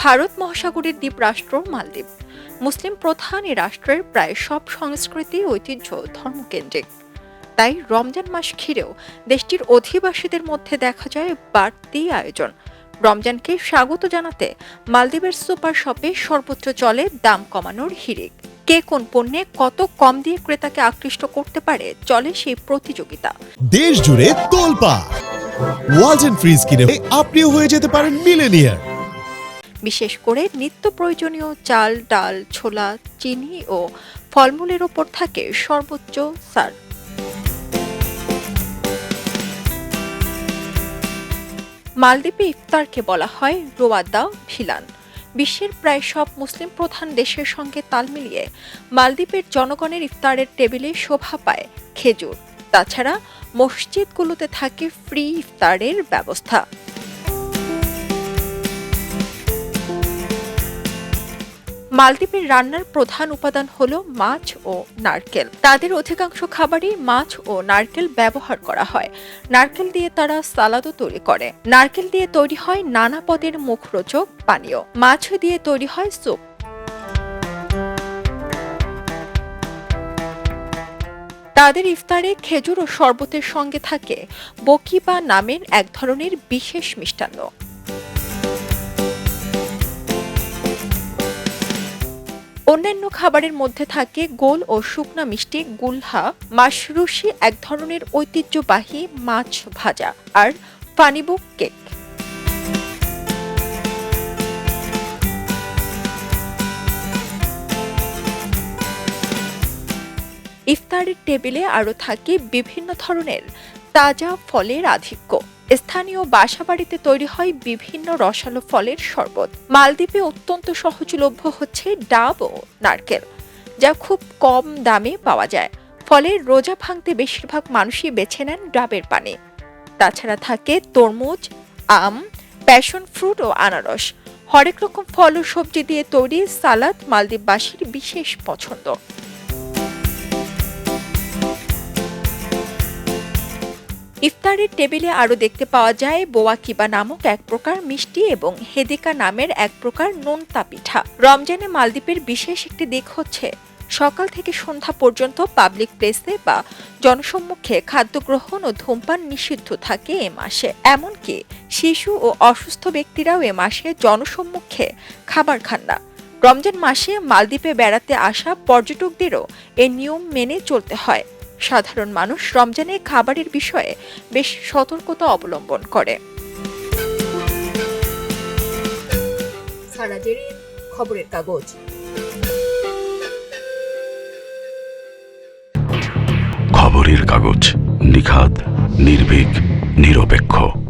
ভারত মহাসাগরের দ্বীপ রাষ্ট্র মালদ্বীপ। মুসলিম প্রধান এই রাষ্ট্রের প্রায় সব সংস্কৃতি, ঐতিহ্য, ধর্মকেন্দ্রিক। তাই রমজান মাস ঘিরেও দেশটির অধিবাসীদের মধ্যে দেখা যায় বাড়তি আয়োজন। রমজানকে স্বাগত জানাতে মালদ্বীপের সুপার শপে সর্বোচ্চ চলে দাম কমানোর হিড়িক। কে কোন পণ্যে কত কম দিয়ে ক্রেতাকে আকৃষ্ট করতে পারে, চলে সেই প্রতিযোগিতা। দেশ জুড়ে তোলপা ওয়ালটন ফ্রিজ কিনে আপনিও হয়ে যেতে পারেন মিলেনিয়ার। বিশেষ করে নিত্য প্রয়োজনীয় চাল, ডাল, ছোলা, চিনি ও ফলমূলের ওপর থাকে সর্বোচ্চ সার। মালদ্বীপে ইফতারকে বলা হয় রোয়াদা ভিলান বিশ্বের প্রায় সব মুসলিম প্রধান দেশের সঙ্গে তাল মিলিয়ে মালদ্বীপের জনগণের ইফতারের টেবিলে শোভা পায় খেজুর। তাছাড়া মসজিদগুলোতে থাকে ফ্রি ইফতারের ব্যবস্থা। মালদ্বীপের রান্নার প্রধান উপাদান হলো মাছ ও নারকেল। তাদের অধিকাংশ খাবারই মাছ ও নারকেল ব্যবহার করা হয়। নারকেল দিয়ে তারা সালাদও তৈরি করে। নারকেল দিয়ে তৈরি হয় নানা পদের মুখরোচক পানীয়। মাছ দিয়ে তৈরি হয় স্যুপ। তাদের ইফতারে খেজুর ও শরবতের সঙ্গে থাকে বকিবা নামের এক ধরনের বিশেষ মিষ্টান্ন। অন্যান্য খাবারের মধ্যে থাকে গোল ও শুকনা মিষ্টি, গুলহা, মাশরুশি, এক ধরনের ঐতিহ্যবাহী মাছ ভাজা আর ফানিবুক কেক। ইফতারের টেবিলে আরও থাকে বিভিন্ন ধরনের তাজা ফলের আধিক্য। স্থানীয় বাসাবাড়িতে তৈরি হয় বিভিন্ন রসালো ফলের শরবত। মালদ্বীপে অত্যন্ত সহজলভ্য হচ্ছে ডাব ও নারকেল, যা খুব কম দামে পাওয়া যায়। ফলে রোজা ভাঙতে বেশিরভাগ মানুষই বেছে নেন ডাবের পানি। তাছাড়া থাকে তরমুজ, আম, প্যাশন ফ্রুট ও আনারস। হরেক রকম ফল ও সবজি দিয়ে তৈরি সালাদ মালদ্বীপবাসীর বিশেষ পছন্দ। ইফতারের টেবিলে আরও দেখতে পাওয়া যায় বোয়া কিবা নামক এক প্রকার মিষ্টি এবং হেদিকা নামের এক প্রকার নোনতা পিঠা। রমজানে মালদ্বীপের বিশেষ একটি দিক হচ্ছে, সকাল থেকে সন্ধ্যা পর্যন্ত পাবলিক প্লেসে বা জনসম্মুখে খাদ্য গ্রহণ ও ধূমপান নিষিদ্ধ থাকে এ মাসে। এমনকি শিশু ও অসুস্থ ব্যক্তিরাও এ মাসে জনসম্মুখে খাবার খান না। রমজান মাসে মালদ্বীপে বেড়াতে আসা পর্যটকদেরও এ নিয়ম মেনে চলতে হয়। সাধারণ মানুষ রমজানে খাবারের বিষয়ে বেশ সতর্কতা অবলম্বন করে। খবরের কাগজ। খবরের কাগজ নিখাদ নির্ভীক নিরপেক্ষ।